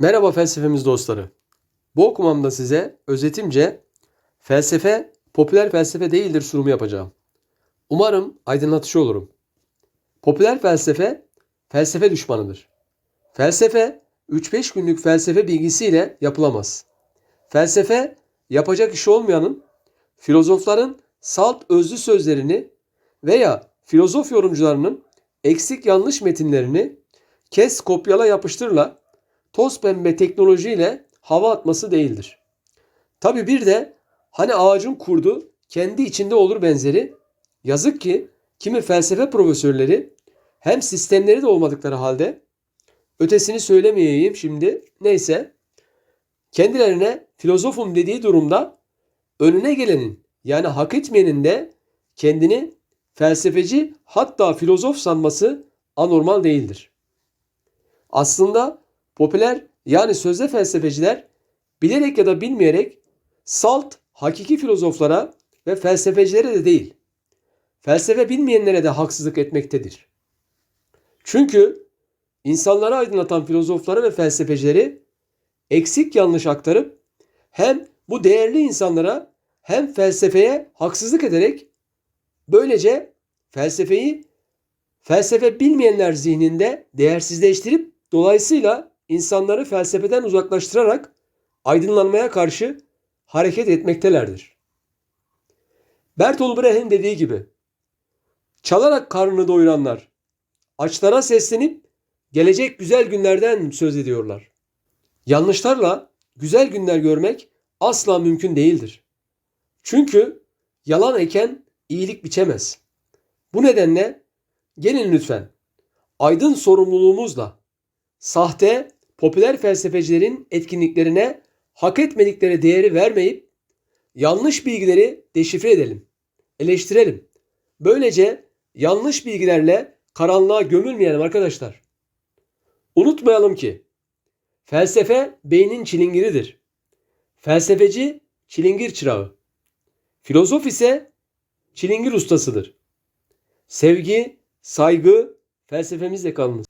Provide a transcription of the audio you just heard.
Merhaba felsefemiz dostları. Bu okumamda size özetimce felsefe popüler felsefe değildir sunumu yapacağım. Umarım aydınlatıcı olurum. Popüler felsefe felsefe düşmanıdır. Felsefe 3-5 günlük felsefe bilgisiyle yapılamaz. Felsefe yapacak işi olmayanın, filozofların salt özlü sözlerini veya filozof yorumcularının eksik yanlış metinlerini kes kopyala yapıştırla toz pembe teknolojiyle hava atması değildir. Tabi bir de hani ağacın kurdu kendi içinde olur benzeri yazık ki kimi felsefe profesörleri hem sistemleri de olmadıkları halde ötesini söylemeyeyim şimdi neyse kendilerine filozofum dediği durumda önüne gelenin yani hak etmeyenin de kendini felsefeci hatta filozof sanması anormal değildir. Aslında popüler yani sözde felsefeciler bilerek ya da bilmeyerek salt hakiki filozoflara ve felsefecilere de değil, felsefe bilmeyenlere de haksızlık etmektedir. Çünkü insanları aydınlatan filozofları ve felsefecileri eksik yanlış aktarıp hem bu değerli insanlara hem felsefeye haksızlık ederek böylece felsefeyi felsefe bilmeyenler zihninde değersizleştirip dolayısıyla insanları felsefeden uzaklaştırarak aydınlanmaya karşı hareket etmektelerdir. Bertolt Brecht'in dediği gibi çalarak karnını doyuranlar açlara seslenip gelecek güzel günlerden söz ediyorlar. Yanlışlarla güzel günler görmek asla mümkün değildir. Çünkü yalan eken iyilik biçemez. Bu nedenle gelin lütfen aydın sorumluluğumuzla sahte popüler felsefecilerin etkinliklerine hak etmedikleri değeri vermeyip yanlış bilgileri deşifre edelim, eleştirelim. Böylece yanlış bilgilerle karanlığa gömülmeyelim arkadaşlar. Unutmayalım ki felsefe beynin çilingiridir. Felsefeci çilingir çırağı. Filozof ise çilingir ustasıdır. Sevgi, saygı felsefemizle kalınız.